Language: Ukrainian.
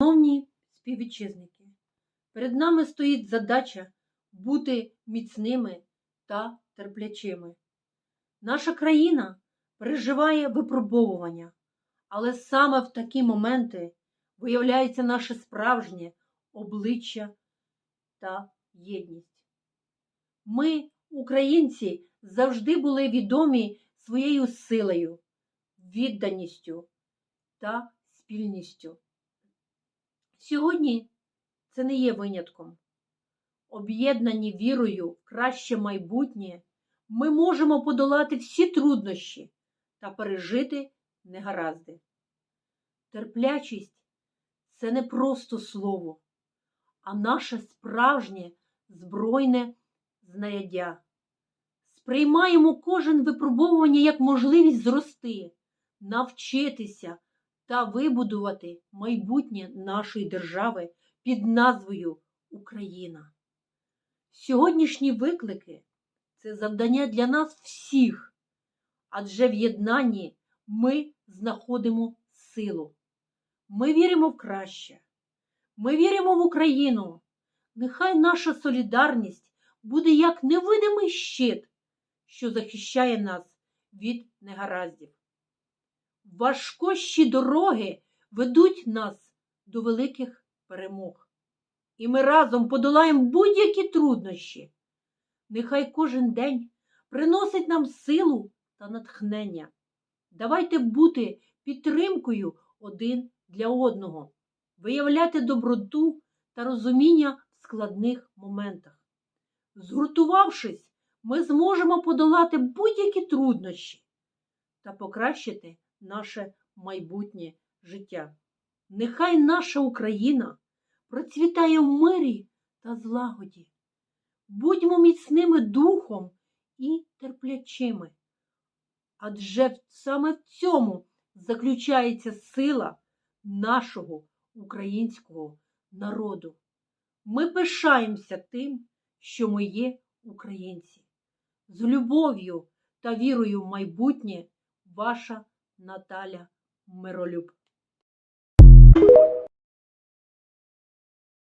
Шановні співвітчизники, перед нами стоїть задача бути міцними та терплячими. Наша країна переживає випробовування, але саме в такі моменти виявляється наше справжнє обличчя та єдність. Ми, українці, завжди були відомі своєю силою, відданістю та спільністю. Сьогодні це не є винятком. Об'єднані вірою в краще майбутнє, ми можемо подолати всі труднощі та пережити негаразди. Терплячість це не просто слово, а наше справжнє збройне знаряддя. Сприймаємо кожен випробовування як можливість зрости, навчитися та вибудувати майбутнє нашої держави під назвою Україна. Сьогоднішні виклики це завдання для нас всіх, адже в єднанні ми знаходимо силу. Ми віримо в краще. Ми віримо в Україну. Нехай наша солідарність буде як невидимий щит, що захищає нас від негараздів. Важкощі дороги ведуть нас до великих перемог. І ми разом подолаємо будь-які труднощі. Нехай кожен день приносить нам силу та натхнення. Давайте бути підтримкою один для одного, виявляти доброту та розуміння в складних моментах. Згуртувавшись, ми зможемо подолати будь-які труднощі та покращити наше майбутнє життя. Нехай наша Україна процвітає в мирі та злагоді. Будьмо міцними духом і терплячими, адже саме в цьому заключається сила нашого українського народу. Ми пишаємося тим, що ми є українці. З любов'ю та вірою в майбутнє ваша Наталя Миролюб.